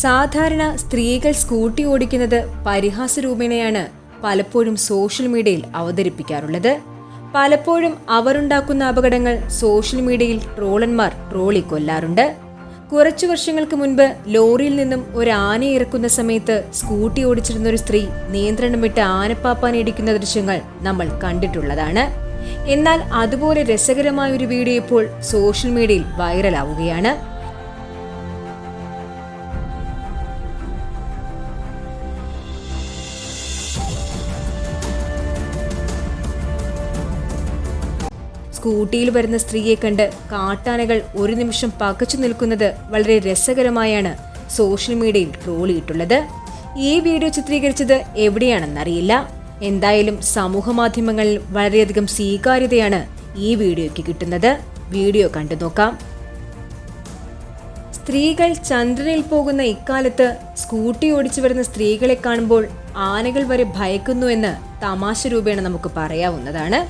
സാധാരണ സ്ത്രീകൾ സ്കൂട്ടി ഓടിക്കുന്നത് പരിഹാസ രൂപേണയാണ് പലപ്പോഴും സോഷ്യൽ മീഡിയയിൽ അവതരിപ്പിക്കാറുള്ളത്. പലപ്പോഴും അവരുണ്ടാക്കുന്ന അപകടങ്ങൾ സോഷ്യൽ മീഡിയയിൽ ട്രോളന്മാർ ട്രോളി കൊല്ലാറുണ്ട് കുറച്ചു വർഷങ്ങൾക്ക് മുൻപ് ലോറിയിൽ നിന്നും ഒരു ആനയെ ഇറക്കുന്ന സമയത്ത് സ്കൂട്ടി ഓടിച്ചിരുന്ന ഒരു സ്ത്രീ നിയന്ത്രണം വിട്ട് ആനപ്പാപ്പാനെ ഇടിക്കുന്ന ദൃശ്യങ്ങൾ നമ്മൾ കണ്ടിട്ടുള്ളതാണ്. എന്നാൽ അതുപോലെ രസകരമായ ഒരു വീഡിയോ ഇപ്പോൾ സോഷ്യൽ മീഡിയയിൽ വൈറലാവുകയാണ്. സ്കൂട്ടിയിൽ വരുന്ന സ്ത്രീയെ കണ്ട് കാട്ടാനകൾ ഒരു നിമിഷം പകച്ചു നിൽക്കുന്നത് വളരെ രസകരമായാണ് സോഷ്യൽ മീഡിയയിൽ ട്രോളിയിട്ടുള്ളത്. ഈ വീഡിയോ ചിത്രീകരിച്ചത് എവിടെയാണെന്നറിയില്ല. എന്തായാലും സമൂഹ മാധ്യമങ്ങളിൽ വളരെയധികം സ്വീകാര്യതയാണ് ഈ വീഡിയോയ്ക്ക് കിട്ടുന്നത്. വീഡിയോ കണ്ടു നോക്കാം. സ്ത്രീകൾ ചന്ദ്രനിൽ പോകുന്ന ഇക്കാലത്ത് സ്കൂട്ടി ഓടിച്ചു വരുന്ന സ്ത്രീകളെ കാണുമ്പോൾ ആനകൾ വരെ ഭയക്കുന്നു എന്ന് തമാശ രൂപേണ നമുക്ക് പറയാവുന്നതാണ്.